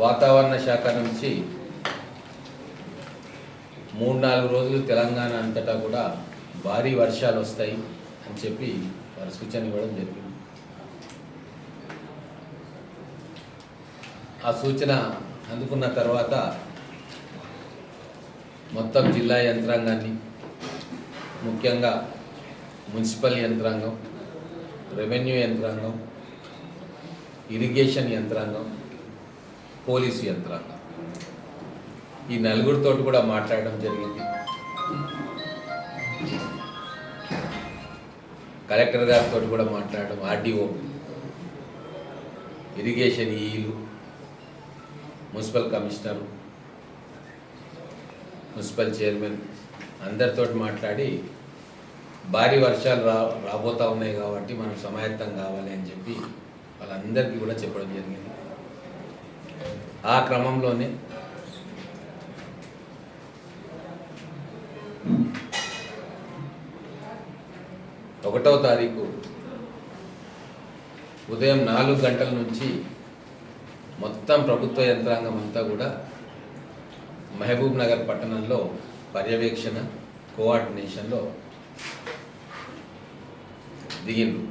వాతావరణ శాఖ నుంచి మూడు నాలుగు రోజులు తెలంగాణ అంతటా కూడా భారీ వర్షాలు వస్తాయి అని చెప్పి వారు సూచన ఇవ్వడం జరిగింది. ఆ సూచన అందుకున్న తర్వాత మొత్తం జిల్లా యంత్రాంగాన్ని ముఖ్యంగా మున్సిపల్ యంత్రాంగం రెవెన్యూ యంత్రాంగం ఇరిగేషన్ యంత్రాంగం పోలీసు యంత్రాంగం. ఈ నలుగురితో కూడా మాట్లాడడం జరిగింది. కలెక్టర్ గారితో కూడా మాట్లాడడం ఆర్డీఓ ఇరిగేషన్ ఈలు మున్సిపల్ కమిషనర్ మున్సిపల్ చైర్మన్ అందరితో మాట్లాడి భారీ వర్షాలు రా రాబోతూ ఉన్నాయి కాబట్టి మనం సమాయత్తం కావాలి అని చెప్పి వాళ్ళందరికీ కూడా చెప్పడం జరిగింది. ఆ క్రమంలోనే ఒకటవ తారీఖు ఉదయం నాలుగు గంటల నుంచి మొత్తం ప్రభుత్వ యంత్రాంగం అంతా కూడా మహబూబ్ నగర్ పట్టణంలో పర్యవేక్షణ కోఆర్డినేషన్లో దిగిండ్రు.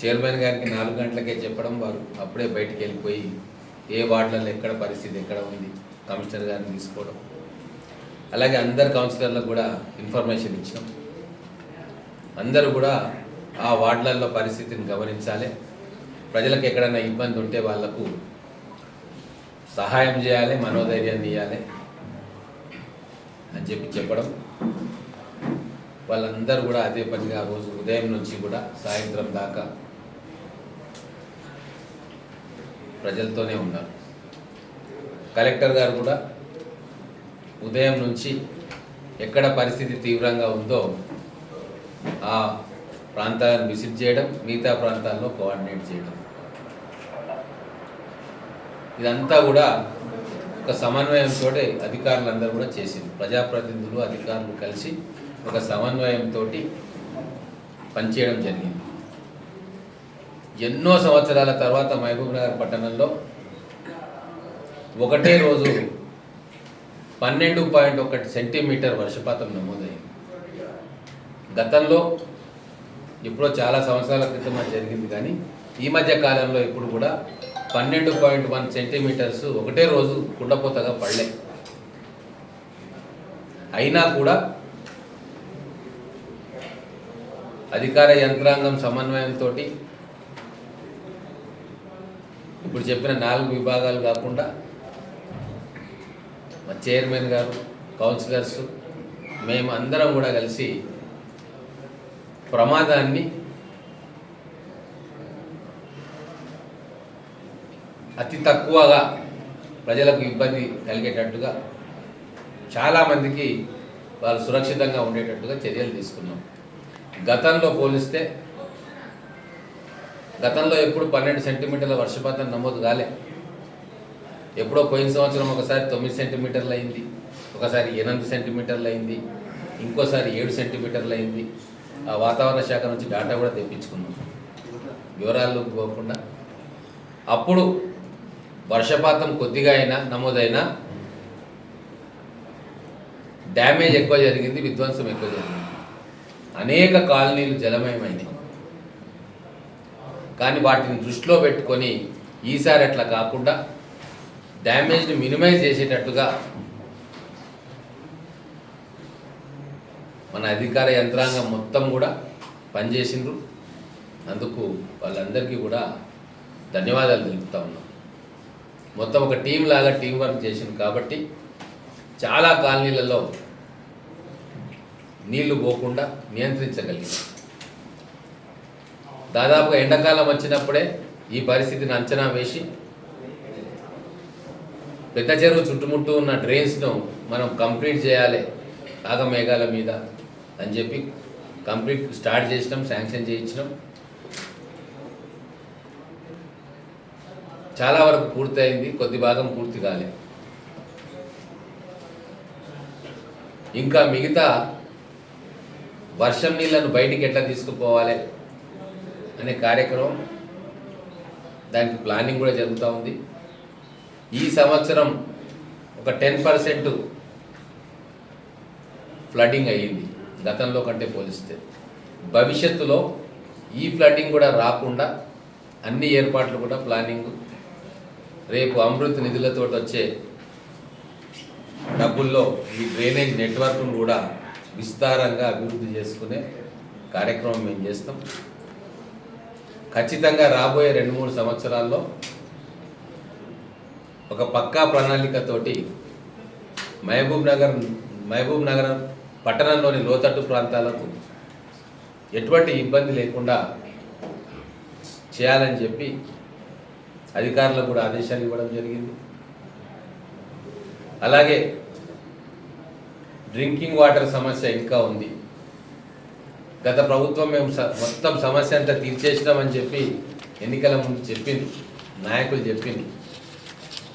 చైర్మన్ గారికి నాలుగు గంటలకే చెప్పడం వారు అప్పుడే బయటికి వెళ్ళిపోయి ఏ వార్డులలో ఎక్కడ పరిస్థితి ఎక్కడ ఉంది కమిషనర్ గారిని తీసుకోవడం. అలాగే అందరు కౌన్సిలర్లకు కూడా ఇన్ఫర్మేషన్ ఇచ్చాం అందరూ కూడా ఆ వార్డులలో పరిస్థితిని గమనించాలి. ప్రజలకు ఎక్కడైనా ఇబ్బంది ఉంటే వాళ్ళకు సహాయం చేయాలి మనోధైర్యాన్ని ఇవ్వాలి అని చెప్పి చెప్పడం. వాళ్ళందరూ కూడా అదే పనిగా రోజు ఉదయం నుంచి కూడా సాయంత్రం దాకా ప్రజలతోనే ఉన్నారు కలెక్టర్ గారు కూడా ఉదయం నుంచి ఎక్కడ పరిస్థితి తీవ్రంగా ఉందో ఆ ప్రాంతాలను విజిట్ చేయడం మిగతా ప్రాంతాల్లో కోఆర్డినేట్ చేయడం. ఇదంతా కూడా ఒక సమన్వయంతో అధికారులందరూ కూడా చేసింది. ప్రజాప్రతినిధులు అధికారులు కలిసి ఒక సమన్వయంతో పనిచేయడం జరిగింది. ఎన్నో సంవత్సరాల తర్వాత మహబూబ్ నగర్ పట్టణంలో ఒకటే రోజు పన్నెండు పాయింట్ ఒకటి సెంటీమీటర్ వర్షపాతం నమోదైంది. గతంలో ఎప్పుడో చాలా సంవత్సరాల క్రితం జరిగింది కానీ ఈ మధ్య కాలంలో ఇప్పుడు కూడా పన్నెండు పాయింట్ వన్ సెంటీమీటర్స్ ఒకటే రోజు కుండపోతగా పడలే. అయినా కూడా అధికార యంత్రాంగం సమన్వయంతో ఇప్పుడు చెప్పిన నాలుగు విభాగాలు కాకుండా మా చైర్మన్ గారు కౌన్సిలర్స్ మేము అందరం కూడా కలిసి ప్రమాదాన్ని అతి తక్కువగా ప్రజలకు ఇబ్బంది కలిగేటట్టుగా చాలామందికి వాళ్ళు సురక్షితంగా ఉండేటట్టుగా చర్యలు తీసుకున్నాం. గతంలో పోలిస్తే గతంలో ఎప్పుడు పన్నెండు సెంటీమీటర్ల వర్షపాతం నమోదు కాలే. ఎప్పుడో పోయిన సంవత్సరం ఒకసారి తొమ్మిది సెంటీమీటర్లు అయింది ఒకసారి ఎనిమిది సెంటీమీటర్లు అయింది ఇంకోసారి ఏడు సెంటీమీటర్లు అయింది. ఆ వాతావరణ శాఖ నుంచి డాటా కూడా తెప్పించుకున్నాం. వివరాలు పోకుండా. అప్పుడు వర్షపాతం కొద్దిగా అయినా నమోదైనా డ్యామేజ్ ఎక్కువ జరిగింది విధ్వంసం ఎక్కువ జరిగింది. అనేక కాలనీలు జలమయమైనవి. కానీ వాటిని దృష్టిలో పెట్టుకొని ఈసారి అట్లా కాకుండా డ్యామేజ్ని మినిమైజ్ చేసేటట్టుగా మన అధికార యంత్రాంగం మొత్తం కూడా పనిచేసిండ్రు. అందుకు వాళ్ళందరికీ కూడా ధన్యవాదాలు తెలుపుతా ఉన్నాం. మొత్తం ఒక టీం లాగా టీం వర్క్ చేసింది కాబట్టి చాలా కాలనీలలో నీళ్ళు పోకుండా నియంత్రించగలిగింది దాదాపుగా ఎండాకాలం వచ్చినప్పుడే ఈ పరిస్థితిని అంచనా వేసి పెద్ద చెరువు చుట్టుముట్టు ఉన్న డ్రైన్స్ను మనం కంప్లీట్ చేయాలి మేఘాల మీద అని చెప్పి కంప్లీట్ స్టార్ట్ చేసినాం శాంక్షన్ చేయించినాం. చాలా వరకు పూర్తయింది కొద్ది భాగం పూర్తి కాలే. ఇంకా మిగతా వర్షం నీళ్ళను బయటికి ఎట్లా తీసుకుపోవాలి? అనే కార్యక్రమం దానికి ప్లానింగ్ కూడా జరుగుతూ ఉంది. ఈ సంవత్సరం ఒక టెన్ పర్సెంట్ ఫ్లడ్డింగ్ అయ్యింది గతంలో కంటే పోలిస్తే. భవిష్యత్తులో ఈ ఫ్లడ్డింగ్ కూడా రాకుండా అన్ని ఏర్పాట్లు కూడా ప్లానింగ్. రేపు అమృత్ నిధులతో వచ్చే డబ్బుల్లో ఈ డ్రైనేజ్ నెట్వర్క్ను కూడా విస్తారంగా అభివృద్ధి చేసుకునే కార్యక్రమం మేము చేస్తాం. ఖచ్చితంగా రాబోయే రెండు మూడు సంవత్సరాల్లో ఒక పక్కా ప్రణాళికతోటి మహబూబ్ నగర్ మహబూబ్ నగర్ పట్టణంలోని లోతట్టు ప్రాంతాలకు ఎటువంటి ఇబ్బంది లేకుండా చేయాలని చెప్పి అధికారులకు కూడా ఆదేశాలు ఇవ్వడం జరిగింది. అలాగే డ్రింకింగ్ వాటర్ సమస్య ఇంకా ఉంది. గత ప్రభుత్వం మేము స- మొత్తం సమస్య అంతా తీర్చేసినామని చెప్పి ఎన్నికల ముందు చెప్పింది నాయకులు చెప్పింది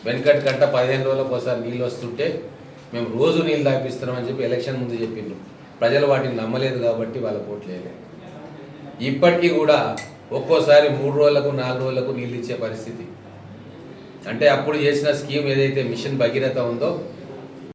వెనకటి కంట పదిహేను రోజులకు ఒకసారి నీళ్ళు వస్తుంటే మేము రోజు నీళ్ళు తాపిస్తున్నామని చెప్పి ఎలక్షన్ ముందు చెప్పిండ్రు. ప్రజలు వాటిని నమ్మలేదు కాబట్టి వాళ్ళ పోట్లేదు ఇప్పటికీ కూడా ఒక్కోసారి మూడు రోజులకు నాలుగు రోజులకు నీళ్ళు ఇచ్చే పరిస్థితి. అంటే అప్పుడు చేసిన స్కీమ్ ఏదైతే మిషన్ భగీరథ ఉందో